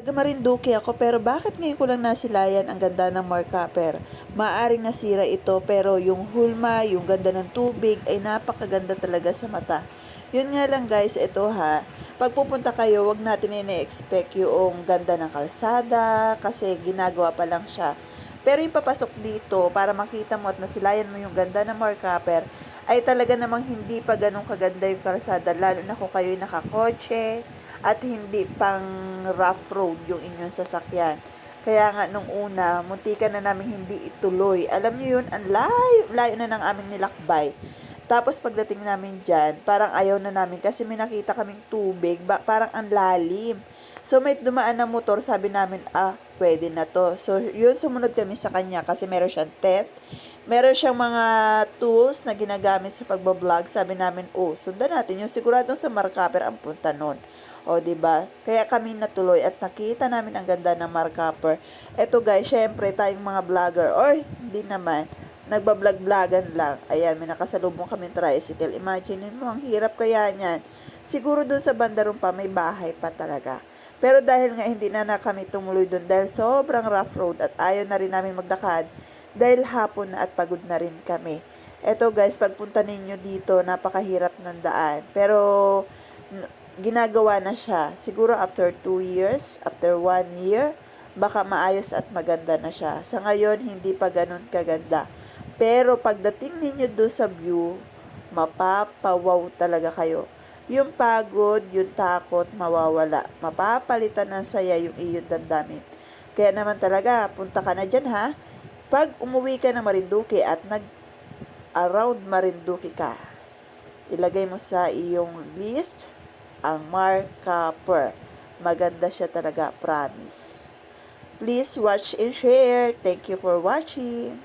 Taga ako pero bakit ngayon ko lang nasilayan ang ganda ng markapper? Maaring nasira ito pero yung hulma, yung ganda ng tubig ay napakaganda talaga sa mata. Yun nga lang guys, ito ha, pag pupunta kayo, wag natin ine-expect yung ganda ng kalsada kasi ginagawa pa lang siya. Pero yung papasok dito para makita mo at nasilayan mo yung ganda ng markapper ay talaga namang hindi pa ganun kaganda yung kalsada lalo na kung kayo'y nakakotse at hindi pang rough road yung inyong sasakyan. Kaya nga nung una, muntikan na namin hindi ituloy. Alam niyo yun, ang layo, layo na ng aming nilakbay. Tapos pagdating namin dyan, parang ayaw na namin kasi may nakita kaming tubig, ba, parang ang lalim. So may dumaan na motor, sabi namin, ah, pwede na to. So yun, sumunod kami sa kanya kasi meron siyang tent. Meron siyang mga tools na ginagamit sa pagbablog. Sabi namin, oh, sundan natin yung siguradong sa Markaper ang punta nun. O, ba? Kaya kami natuloy at nakita namin ang ganda ng Markaper. Eto guys, syempre tayong mga vlogger, or hindi naman, nagbablog-vlogan lang. Ayan, may nakasalubong kami tricycle. Imagine mo, ang hirap kaya niyan. Siguro dun sa bandaron pa, may bahay pa talaga. Pero dahil nga hindi na na kami tumuloy dun dahil sobrang rough road at ayaw na rin namin maglakad dahil hapon na at pagod na rin kami. Eto guys, pagpunta ninyo dito, napakahirap ng daan. Pero ginagawa na siya. Siguro after 2 years, after 1 year, baka maayos at maganda na siya. Sa ngayon, hindi pa ganun kaganda. Pero pagdating ninyo doon sa view, mapapawaw talaga kayo. Yung pagod, yung takot, mawawala. Mapapalitan ng saya yung iyong damdamin. Kaya naman talaga, punta ka na dyan ha. Pag umuwi ka ng Marinduque at nag around Marinduque ka, ilagay mo sa iyong list ang marka per. Maganda siya talaga, promise. Please watch and share. Thank you for watching.